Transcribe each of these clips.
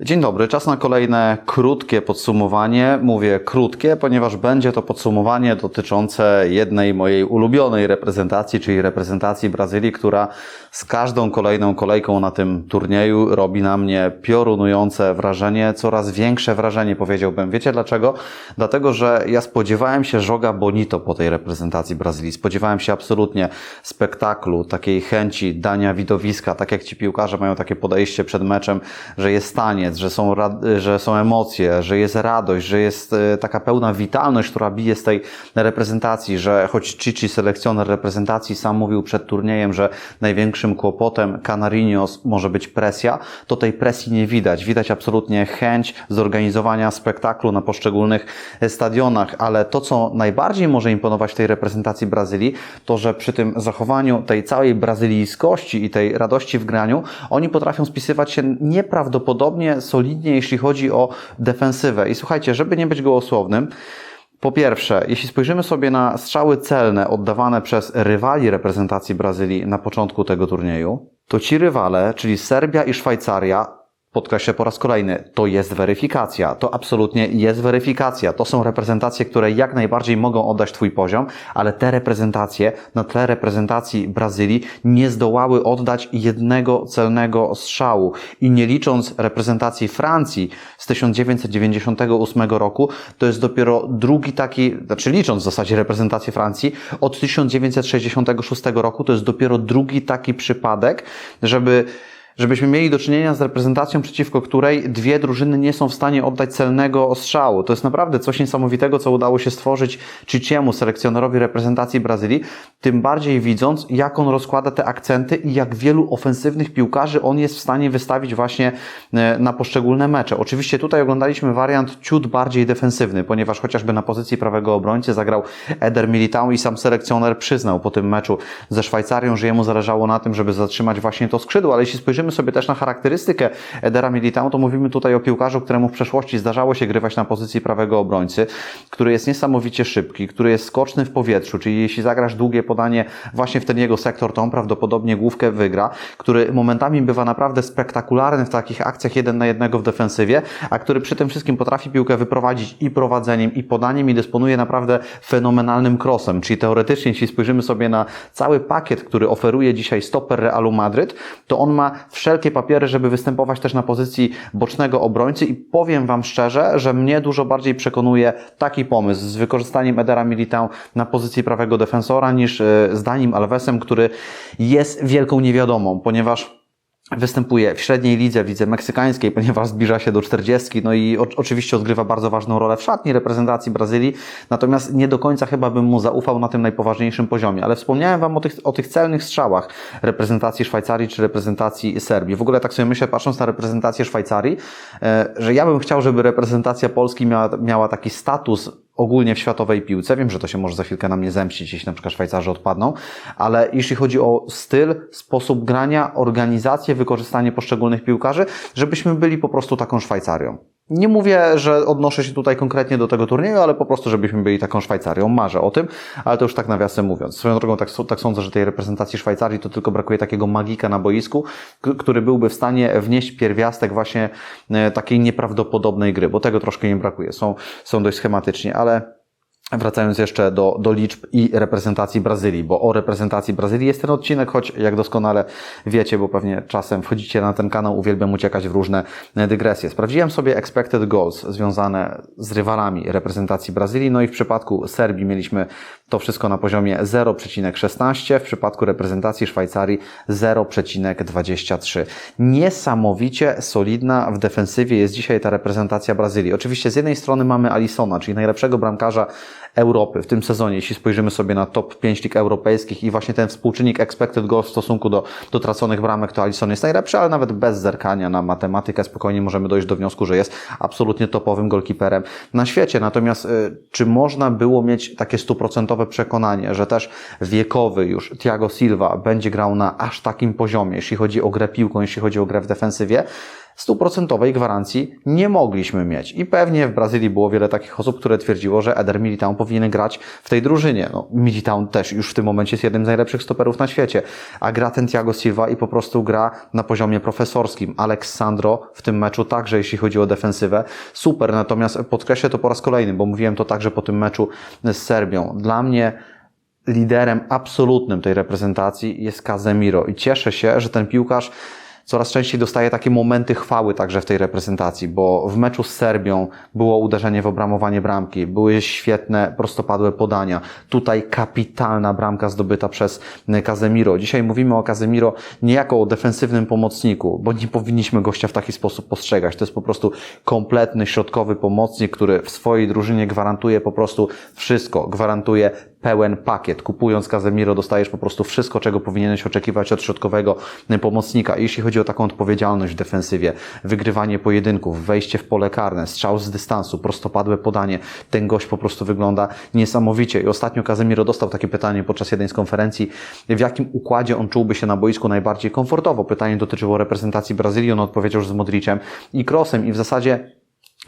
Dzień dobry, czas na kolejne krótkie podsumowanie. Mówię krótkie, ponieważ będzie to podsumowanie dotyczące jednej mojej ulubionej reprezentacji, czyli reprezentacji Brazylii, która z każdą kolejną kolejką na tym turnieju robi na mnie piorunujące wrażenie, coraz większe wrażenie powiedziałbym. Wiecie dlaczego? Dlatego, że ja spodziewałem się żoga bonito po tej reprezentacji Brazylii. Spodziewałem się absolutnie spektaklu, takiej chęci dania widowiska, tak jak ci piłkarze mają takie podejście przed meczem, że jest taniec, że są, że są emocje, że jest radość, że jest e, taka pełna witalność, która bije z tej reprezentacji, że choć Cici, selekcjoner reprezentacji, sam mówił przed turniejem, że największym kłopotem Canarinos może być presja, to tej presji nie widać. Widać absolutnie chęć zorganizowania spektaklu na poszczególnych stadionach, ale to, co najbardziej może imponować tej reprezentacji Brazylii, to, że przy tym zachowaniu tej całej brazylijskości i tej radości w graniu, oni potrafią spisywać się nieprawdopodobnie solidnie, jeśli chodzi o defensywę. I słuchajcie, żeby nie być gołosłownym, po pierwsze, jeśli spojrzymy sobie na strzały celne oddawane przez rywali reprezentacji Brazylii na początku tego turnieju, to ci rywale, czyli Serbia i Szwajcaria, Podkreślę po raz kolejny, to jest weryfikacja. To absolutnie jest weryfikacja. To są reprezentacje, które jak najbardziej mogą oddać Twój poziom, ale te reprezentacje na tle reprezentacji Brazylii nie zdołały oddać jednego celnego strzału. I nie licząc reprezentacji Francji z 1998 roku, to jest dopiero drugi taki, znaczy licząc w zasadzie reprezentację Francji, od 1966 roku to jest dopiero drugi taki przypadek, żeby żebyśmy mieli do czynienia z reprezentacją, przeciwko której dwie drużyny nie są w stanie oddać celnego ostrzału. To jest naprawdę coś niesamowitego, co udało się stworzyć Ciciemu, selekcjonerowi reprezentacji Brazylii, tym bardziej widząc, jak on rozkłada te akcenty i jak wielu ofensywnych piłkarzy on jest w stanie wystawić właśnie e, na poszczególne mecze. Oczywiście tutaj oglądaliśmy wariant ciut bardziej defensywny, ponieważ chociażby na pozycji prawego obrońcy zagrał Eder Militao i sam selekcjoner przyznał po tym meczu ze Szwajcarią, że jemu zależało na tym, żeby zatrzymać właśnie to skrzydło, ale jeśli spojrzymy sobie też na charakterystykę Edera Militao, to mówimy tutaj o piłkarzu, któremu w przeszłości zdarzało się grywać na pozycji prawego obrońcy, który jest niesamowicie szybki, który jest skoczny w powietrzu, czyli jeśli zagrasz długie podanie właśnie w ten jego sektor, to on prawdopodobnie główkę wygra, który momentami bywa naprawdę spektakularny w takich akcjach jeden na jednego w defensywie, a który przy tym wszystkim potrafi piłkę wyprowadzić i prowadzeniem, i podaniem i dysponuje naprawdę fenomenalnym crossem, czyli teoretycznie, jeśli spojrzymy sobie na cały pakiet, który oferuje dzisiaj stoper Realu Madryt, to on ma wszelkie papiery, żeby występować też na pozycji bocznego obrońcy. I powiem Wam szczerze, że mnie dużo bardziej przekonuje taki pomysł z wykorzystaniem Edera Militao na pozycji prawego defensora niż e, z Danim Alvesem, który jest wielką niewiadomą, ponieważ Występuje w średniej lidze, w lidze meksykańskiej, ponieważ zbliża się do 40, no i o, oczywiście odgrywa bardzo ważną rolę w szatni reprezentacji Brazylii, natomiast nie do końca chyba bym mu zaufał na tym najpoważniejszym poziomie. Ale wspomniałem Wam o tych, o tych celnych strzałach reprezentacji Szwajcarii czy reprezentacji Serbii. W ogóle tak sobie myślę, patrząc na reprezentację Szwajcarii, e, że ja bym chciał, żeby reprezentacja Polski miała, miała taki status ogólnie w światowej piłce. Wiem, że to się może za chwilkę na mnie zemścić, jeśli na przykład Szwajcarzy odpadną, ale jeśli chodzi o styl, sposób grania, organizację, wykorzystanie poszczególnych piłkarzy, żebyśmy byli po prostu taką Szwajcarią. Nie mówię, że odnoszę się tutaj konkretnie do tego turnieju, ale po prostu, żebyśmy byli taką Szwajcarią. Marzę o tym, ale to już tak nawiasem mówiąc. Swoją drogą tak, tak sądzę, że tej reprezentacji Szwajcarii to tylko brakuje takiego magika na boisku, który byłby w stanie wnieść pierwiastek właśnie e, takiej nieprawdopodobnej gry, bo tego troszkę im brakuje. Są, są dość schematycznie, ale Wracając jeszcze do, do liczb i reprezentacji Brazylii, bo o reprezentacji Brazylii jest ten odcinek, choć jak doskonale wiecie, bo pewnie czasem wchodzicie na ten kanał, uwielbiam uciekać w różne dygresje. Sprawdziłem sobie expected goals związane z rywalami reprezentacji Brazylii, no i w przypadku Serbii mieliśmy to wszystko na poziomie 0,16, w przypadku reprezentacji Szwajcarii 0,23. Niesamowicie solidna w defensywie jest dzisiaj ta reprezentacja Brazylii. Oczywiście z jednej strony mamy Alisona, czyli najlepszego bramkarza Europy w tym sezonie, jeśli spojrzymy sobie na top 5 lig europejskich i właśnie ten współczynnik expected goals w stosunku do, do traconych bramek, to Alisson jest najlepszy, ale nawet bez zerkania na matematykę spokojnie możemy dojść do wniosku, że jest absolutnie topowym golkiperem na świecie. Natomiast y, czy można było mieć takie stuprocentowe przekonanie, że też wiekowy już Thiago Silva będzie grał na aż takim poziomie, jeśli chodzi o grę piłką, jeśli chodzi o grę w defensywie? Stuprocentowej gwarancji nie mogliśmy mieć. I pewnie w Brazylii było wiele takich osób, które twierdziło, że Eder Militão powinien grać w tej drużynie. No, Militão też już w tym momencie jest jednym z najlepszych stoperów na świecie, a gra ten Thiago Silva i po prostu gra na poziomie profesorskim. Alex Sandro w tym meczu także, jeśli chodzi o defensywę, super. Natomiast podkreślę to po raz kolejny, bo mówiłem to także po tym meczu z Serbią. Dla mnie liderem absolutnym tej reprezentacji jest Casemiro i cieszę się, że ten piłkarz coraz częściej dostaje takie momenty chwały także w tej reprezentacji, bo w meczu z Serbią było uderzenie w obramowanie bramki, były świetne prostopadłe podania. Tutaj kapitalna bramka zdobyta przez Casemiro. Dzisiaj mówimy o Casemiro nie jako o defensywnym pomocniku, bo nie powinniśmy gościa w taki sposób postrzegać. To jest po prostu kompletny środkowy pomocnik, który w swojej drużynie gwarantuje po prostu wszystko. Gwarantuje pełen pakiet. Kupując Casemiro dostajesz po prostu wszystko, czego powinieneś oczekiwać od środkowego pomocnika. I jeśli chodzi o taką odpowiedzialność w defensywie, wygrywanie pojedynków, wejście w pole karne, strzał z dystansu, prostopadłe podanie, ten gość po prostu wygląda niesamowicie. I ostatnio Casemiro dostał takie pytanie podczas jednej z konferencji, w jakim układzie on czułby się na boisku najbardziej komfortowo. Pytanie dotyczyło reprezentacji Brazylii, on odpowiedział, że z Modricem i Kroosem i w zasadzie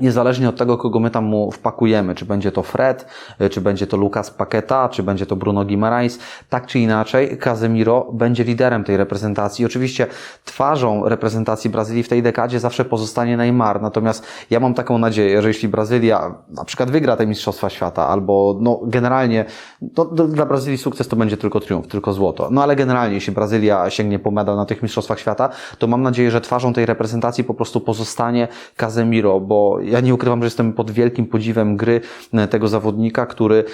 Niezależnie od tego, kogo my tam mu wpakujemy, czy będzie to Fred, czy będzie to Lucas Paqueta, czy będzie to Bruno Guimaraes, tak czy inaczej, Casemiro będzie liderem tej reprezentacji. Oczywiście twarzą reprezentacji Brazylii w tej dekadzie zawsze pozostanie Neymar, natomiast ja mam taką nadzieję, że jeśli Brazylia na przykład wygra te Mistrzostwa Świata, albo no generalnie, to dla Brazylii sukces to będzie tylko triumf, tylko złoto. No ale generalnie, jeśli Brazylia sięgnie po medal na tych Mistrzostwach Świata, to mam nadzieję, że twarzą tej reprezentacji po prostu pozostanie Casemiro, bo ja nie ukrywam, że jestem pod wielkim podziwem gry e, tego zawodnika, który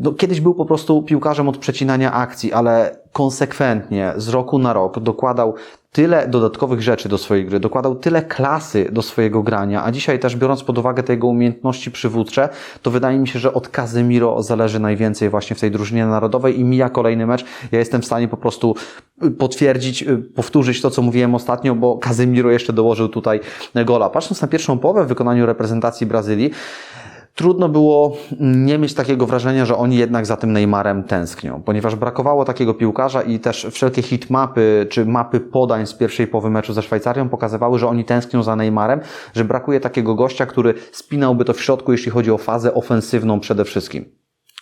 no, kiedyś był po prostu piłkarzem od przecinania akcji, ale konsekwentnie z roku na rok dokładał tyle dodatkowych rzeczy do swojej gry, dokładał tyle klasy do swojego grania, a dzisiaj też biorąc pod uwagę te jego umiejętności przywódcze, to wydaje mi się, że od Casemiro zależy najwięcej właśnie w tej drużynie narodowej i mija kolejny mecz. Ja jestem w stanie po prostu potwierdzić, powtórzyć to, co mówiłem ostatnio, bo Casemiro jeszcze dołożył tutaj gola. Patrząc na pierwszą połowę w wykonaniu reprezentacji Brazylii, trudno było nie mieć takiego wrażenia, że oni jednak za tym Neymarem tęsknią, ponieważ brakowało takiego piłkarza i też wszelkie hitmapy czy mapy podań z pierwszej połowy meczu ze Szwajcarią pokazywały, że oni tęsknią za Neymarem, że brakuje takiego gościa, który spinałby to w środku, jeśli chodzi o fazę ofensywną przede wszystkim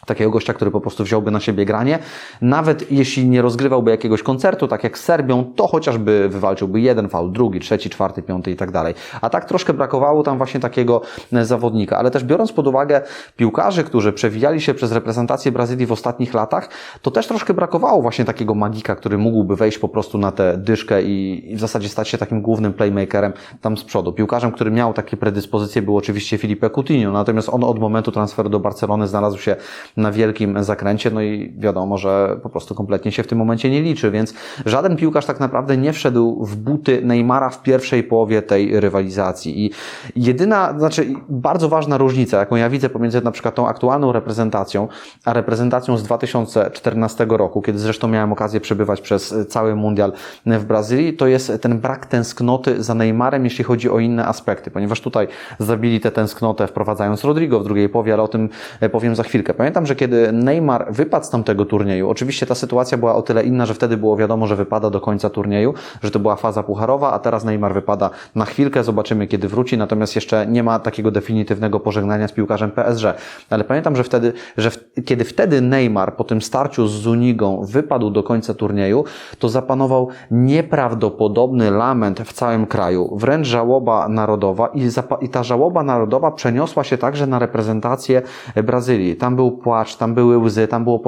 takiego gościa, który po prostu wziąłby na siebie granie. Nawet jeśli nie rozgrywałby jakiegoś koncertu, tak jak z Serbią, to chociażby wywalczyłby jeden faul, drugi, trzeci, czwarty, piąty i tak dalej. A tak troszkę brakowało tam właśnie takiego e, zawodnika. Ale też biorąc pod uwagę piłkarzy, którzy przewijali się przez reprezentację Brazylii w ostatnich latach, to też troszkę brakowało właśnie takiego magika, który mógłby wejść po prostu na tę dyszkę i, i w zasadzie stać się takim głównym playmakerem tam z przodu. Piłkarzem, który miał takie predyspozycje był oczywiście Filipe Coutinho, natomiast on od momentu transferu do Barcelony znalazł się na wielkim zakręcie, no i wiadomo, że po prostu kompletnie się w tym momencie nie liczy, więc żaden piłkarz tak naprawdę nie wszedł w buty Neymara w pierwszej połowie tej rywalizacji. I jedyna, znaczy bardzo ważna różnica, jaką ja widzę pomiędzy na przykład tą aktualną reprezentacją, a reprezentacją z 2014 roku, kiedy zresztą miałem okazję przebywać przez cały mundial w Brazylii, to jest ten brak tęsknoty za Neymarem, jeśli chodzi o inne aspekty, ponieważ tutaj zabili tę tęsknotę wprowadzając Rodrigo w drugiej połowie, ale o tym powiem za chwilkę. Że kiedy Neymar wypadł z tamtego turnieju, oczywiście ta sytuacja była o tyle inna, że wtedy było wiadomo, że wypada do końca turnieju, że to była faza pucharowa, a teraz Neymar wypada na chwilkę, zobaczymy kiedy wróci, natomiast jeszcze nie ma takiego definitywnego pożegnania z piłkarzem PSG. Ale pamiętam, że wtedy, że w, kiedy wtedy Neymar po tym starciu z Zunigą wypadł do końca turnieju, to zapanował nieprawdopodobny lament w całym kraju, wręcz żałoba narodowa i, i ta żałoba narodowa przeniosła się także na reprezentację Brazylii. Tam był płacz, tam były łzy, tam było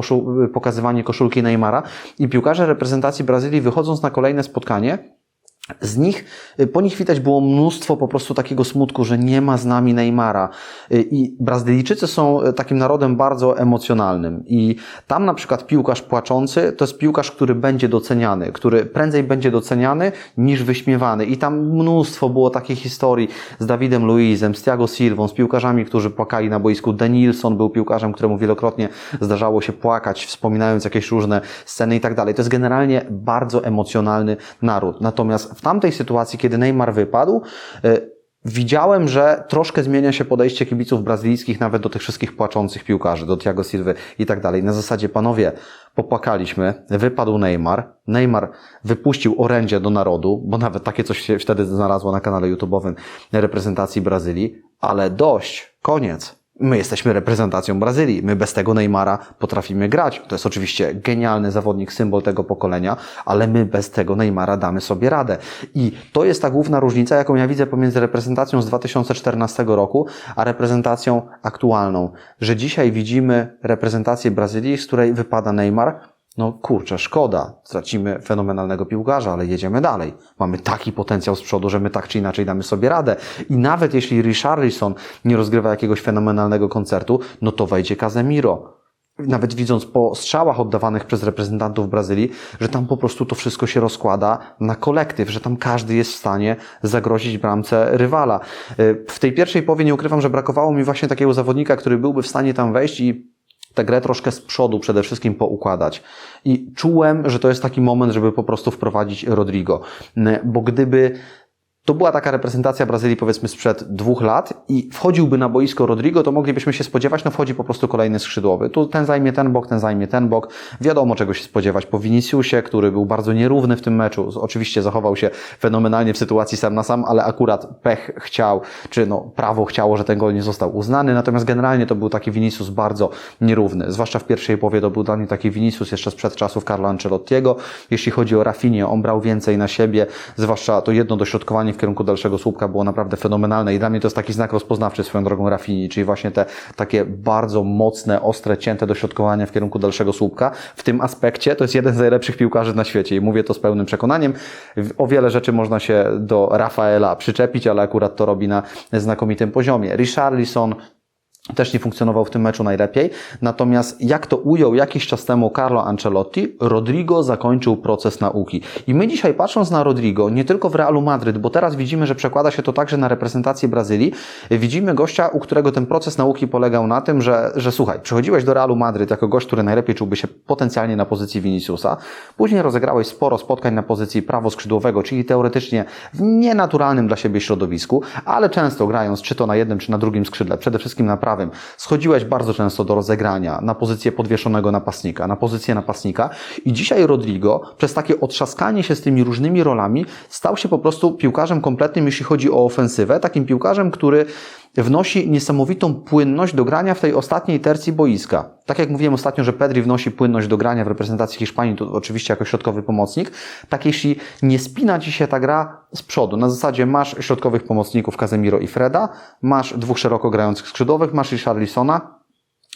pokazywanie koszulki Neymara i piłkarze reprezentacji Brazylii wychodząc na kolejne spotkanie, z nich, y, po nich widać było mnóstwo po prostu takiego smutku, że nie ma z nami Neymara. Y, I Brazylijczycy są y, takim narodem bardzo emocjonalnym. I tam na przykład piłkarz płaczący to jest piłkarz, który będzie doceniany, który prędzej będzie doceniany niż wyśmiewany. I tam mnóstwo było takich historii z Dawidem Luizem, z Thiago Silvą, z piłkarzami, którzy płakali na boisku. Denilson był piłkarzem, któremu wielokrotnie zdarzało się płakać, wspominając jakieś różne sceny i tak dalej. To jest generalnie bardzo emocjonalny naród. Natomiast w tamtej sytuacji, kiedy Neymar wypadł, y, Widziałem, że troszkę zmienia się podejście kibiców brazylijskich nawet do tych wszystkich płaczących piłkarzy, do Thiago Silva i tak dalej. Na zasadzie, panowie, popłakaliśmy, wypadł Neymar. Neymar wypuścił orędzie do narodu, bo nawet takie coś się wtedy znalazło na kanale YouTube'owym reprezentacji Brazylii, ale dość, koniec. My jesteśmy reprezentacją Brazylii. My bez tego Neymara potrafimy grać. To jest oczywiście genialny zawodnik, symbol tego pokolenia, ale my bez tego Neymara damy sobie radę. I to jest ta główna różnica, jaką ja widzę pomiędzy reprezentacją z 2014 roku, a reprezentacją aktualną. Że dzisiaj widzimy reprezentację Brazylii, z której wypada Neymar, no kurczę, szkoda, tracimy fenomenalnego piłkarza, ale jedziemy dalej. Mamy taki potencjał z przodu, że my tak czy inaczej damy sobie radę. I nawet jeśli Richarlison nie rozgrywa jakiegoś fenomenalnego koncertu, no to wejdzie Casemiro. Nawet widząc po strzałach oddawanych przez reprezentantów Brazylii, że tam po prostu to wszystko się rozkłada na kolektyw, że tam każdy jest w stanie zagrozić bramce rywala. W tej pierwszej połowie nie ukrywam, że brakowało mi właśnie takiego zawodnika, który byłby w stanie tam wejść i tę grę troszkę z przodu przede wszystkim poukładać. I czułem, że to jest taki moment, żeby po prostu wprowadzić Rodrigo. Bo gdyby to była taka reprezentacja Brazylii powiedzmy sprzed dwóch lat i wchodziłby na boisko Rodrigo, to moglibyśmy się spodziewać, no wchodzi po prostu kolejny skrzydłowy. Tu ten zajmie ten bok, ten zajmie ten bok. Wiadomo czego się spodziewać po Viniciusie, który był bardzo nierówny w tym meczu. Oczywiście zachował się fenomenalnie w sytuacji sam na sam, ale akurat pech chciał, czy no prawo chciało, że ten gol nie został uznany. Natomiast generalnie to był taki Vinicius bardzo nierówny. Zwłaszcza w pierwszej połowie to był dla mnie taki Vinicius jeszcze sprzed czasów Carlo Ancelottiego. Jeśli chodzi o Rafinie, on brał więcej na siebie, zwłaszcza to jedno dośrodkowanie w kierunku dalszego słupka było naprawdę fenomenalne i dla mnie to jest taki znak rozpoznawczy swoją drogą Rafini, czyli właśnie te takie bardzo mocne, ostre, cięte dośrodkowania w kierunku dalszego słupka. W tym aspekcie to jest jeden z najlepszych piłkarzy na świecie i mówię to z pełnym przekonaniem. O wiele rzeczy można się do Rafaela przyczepić, ale akurat to robi na znakomitym poziomie. Richarlison też nie funkcjonował w tym meczu najlepiej. Natomiast jak to ujął jakiś czas temu Carlo Ancelotti, Rodrigo zakończył proces nauki. I my dzisiaj patrząc na Rodrigo, nie tylko w Realu Madryt, bo teraz widzimy, że przekłada się to także na reprezentację Brazylii, widzimy gościa, u którego ten proces nauki polegał na tym, że, że słuchaj, przychodziłeś do Realu Madryt jako gość, który najlepiej czułby się potencjalnie na pozycji Viniciusa, później rozegrałeś sporo spotkań na pozycji prawoskrzydłowego, czyli teoretycznie w nienaturalnym dla siebie środowisku, ale często grając czy to na jednym, czy na drugim skrzydle, przede wszystkim na prawym, prawym. Schodziłeś bardzo często do rozegrania na pozycję podwieszonego napastnika, na pozycję napastnika i dzisiaj Rodrigo przez takie otrzaskanie się z tymi różnymi rolami stał się po prostu piłkarzem kompletnym, jeśli chodzi o ofensywę, takim piłkarzem, który wnosi niesamowitą płynność do grania w tej ostatniej tercji boiska. Tak jak mówiłem ostatnio, że Pedri wnosi płynność do grania w reprezentacji Hiszpanii, to oczywiście jako środkowy pomocnik, tak jeśli nie spina Ci się ta gra z przodu, na zasadzie masz środkowych pomocników Casemiro i Freda, masz dwóch szeroko grających skrzydłowych, masz Richarlisona,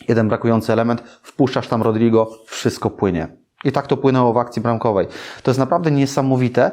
jeden brakujący element, wpuszczasz tam Rodrigo, wszystko płynie. I tak to płynęło w akcji bramkowej. To jest naprawdę niesamowite,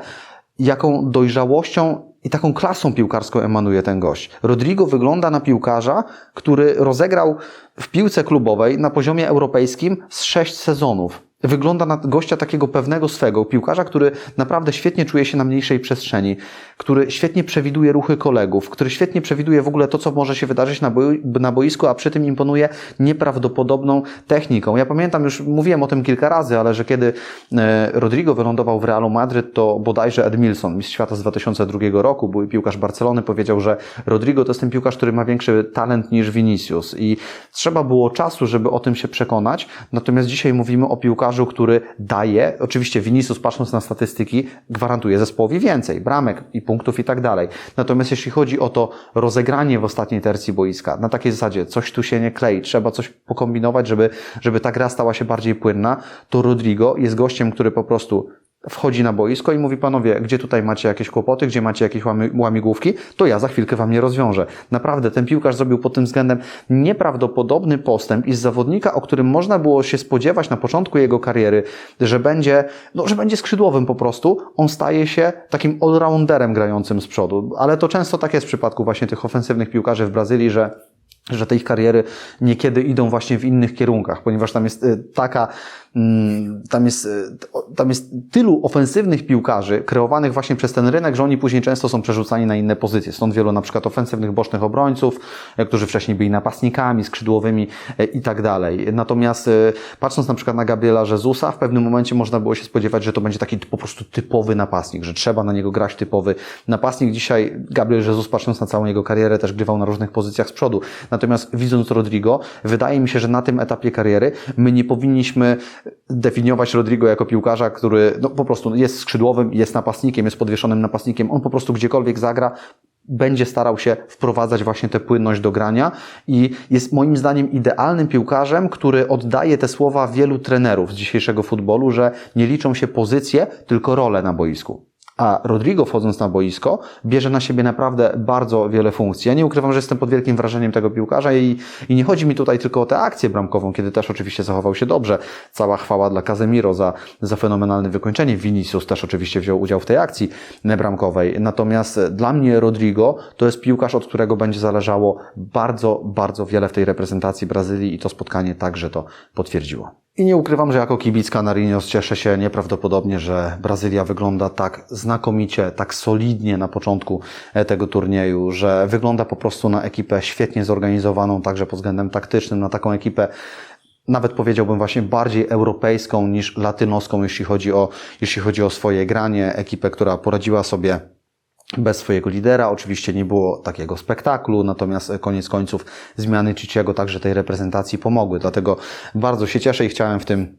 jaką dojrzałością i taką klasą piłkarską emanuje ten gość. Rodrigo wygląda na piłkarza, który rozegrał w piłce klubowej na poziomie europejskim z sześć sezonów. Wygląda na gościa takiego pewnego swego, piłkarza, który naprawdę świetnie czuje się na mniejszej przestrzeni, który świetnie przewiduje ruchy kolegów, który świetnie przewiduje w ogóle to, co może się wydarzyć na, boi na boisku, a przy tym imponuje nieprawdopodobną techniką. Ja pamiętam, już mówiłem o tym kilka razy, ale że kiedy e, Rodrigo wylądował w Realu Madryt, to bodajże Ed Milson, mistrz świata z 2002 roku, były piłkarz Barcelony, powiedział, że Rodrigo to jest ten piłkarz, który ma większy talent niż Vinicius. I trzeba było czasu, żeby o tym się przekonać, natomiast dzisiaj mówimy o piłkarzu, który daje, oczywiście Vinicius patrząc na statystyki, gwarantuje zespołowi więcej, bramek i punktów i tak dalej. Natomiast jeśli chodzi o to rozegranie w ostatniej tercji boiska, na takiej zasadzie coś tu się nie klei, trzeba coś pokombinować, żeby, żeby ta gra stała się bardziej płynna, to Rodrigo jest gościem, który po prostu wchodzi na boisko i mówi, panowie, gdzie tutaj macie jakieś kłopoty, gdzie macie jakieś łamigłówki, to ja za chwilkę wam nie rozwiążę. Naprawdę, ten piłkarz zrobił pod tym względem nieprawdopodobny postęp i z zawodnika, o którym można było się spodziewać na początku jego kariery, że będzie, no, że będzie skrzydłowym po prostu, on staje się takim allrounderem grającym z przodu. Ale to często tak jest w przypadku właśnie tych ofensywnych piłkarzy w Brazylii, że że te ich kariery niekiedy idą właśnie w innych kierunkach, ponieważ tam jest y, taka tam jest, e, tam jest tylu ofensywnych piłkarzy kreowanych właśnie przez ten rynek, że oni później często są przerzucani na inne pozycje. Stąd wielu na przykład ofensywnych bocznych obrońców, e, którzy wcześniej byli napastnikami, skrzydłowymi e, i tak dalej. Natomiast patrząc na przykład na Gabriela Jezusa, w pewnym momencie można było się spodziewać, że to będzie taki po prostu typowy napastnik, że trzeba na niego grać typowy napastnik. Dzisiaj Gabriel Jezus, patrząc na całą jego karierę, też grywał na różnych pozycjach z przodu. Natomiast widząc Rodrigo, wydaje mi się, że na tym etapie kariery my nie powinniśmy definiować Rodrigo jako piłkarza, który no, po prostu jest skrzydłowym, jest napastnikiem, jest podwieszonym napastnikiem. On po prostu gdziekolwiek zagra, będzie starał się wprowadzać właśnie tę płynność do grania i jest moim zdaniem idealnym piłkarzem, który oddaje te słowa wielu trenerów z dzisiejszego futbolu, że nie liczą się pozycje, tylko role na boisku. A Rodrigo wchodząc na boisko bierze na siebie naprawdę bardzo wiele funkcji. Ja nie ukrywam, że jestem pod wielkim wrażeniem tego piłkarza i, i nie chodzi mi tutaj tylko o tę akcję bramkową, kiedy też oczywiście zachował się dobrze. Cała chwała dla Casemiro za, za fenomenalne wykończenie. Vinicius też oczywiście wziął udział w tej akcji bramkowej. Natomiast dla mnie Rodrigo to jest piłkarz, od którego będzie zależało bardzo, bardzo wiele w tej reprezentacji Brazylii i to spotkanie także to potwierdziło. I nie ukrywam, że jako kibic Canarinos cieszę się nieprawdopodobnie, że Brazylia wygląda tak znakomicie, tak solidnie na początku e, tego turnieju, że wygląda po prostu na ekipę świetnie zorganizowaną, także pod względem taktycznym, na taką ekipę nawet powiedziałbym właśnie bardziej europejską niż latynoską, jeśli chodzi o, jeśli chodzi o swoje granie, ekipę, która poradziła sobie bez swojego lidera. Oczywiście nie było takiego spektaklu, natomiast koniec końców zmiany Ciciego także tej reprezentacji pomogły. Dlatego bardzo się cieszę i chciałem w tym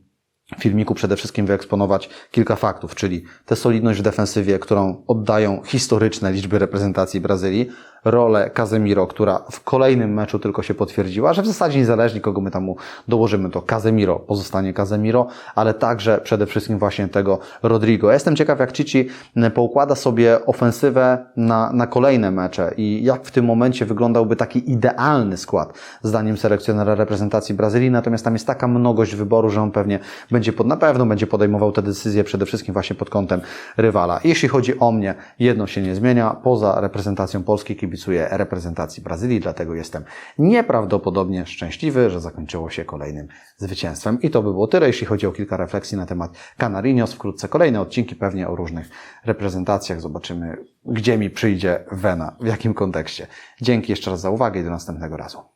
filmiku przede wszystkim wyeksponować kilka faktów, czyli tę solidność w defensywie, którą oddają historyczne liczby reprezentacji Brazylii, rolę Casemiro, która w kolejnym meczu tylko się potwierdziła, że w zasadzie niezależnie kogo my tam dołożymy, to Casemiro pozostanie Casemiro, ale także przede wszystkim właśnie tego Rodrigo. Ja jestem ciekaw, jak Cici poukłada sobie ofensywę na, na kolejne mecze i jak w tym momencie wyglądałby taki idealny skład, zdaniem selekcjonera reprezentacji Brazylii, natomiast tam jest taka mnogość wyboru, że on pewnie będzie pod, na pewno będzie podejmował te decyzje przede wszystkim właśnie pod kątem rywala. Jeśli chodzi o mnie, jedno się nie zmienia, poza reprezentacją Polski kibicuję reprezentacji Brazylii, dlatego jestem nieprawdopodobnie szczęśliwy, że zakończyło się kolejnym zwycięstwem. I to by było tyle, jeśli chodzi o kilka refleksji na temat Canarinos. Wkrótce kolejne odcinki pewnie o różnych reprezentacjach. Zobaczymy, gdzie mi przyjdzie Wena, w jakim kontekście. Dzięki jeszcze raz za uwagę i do następnego razu.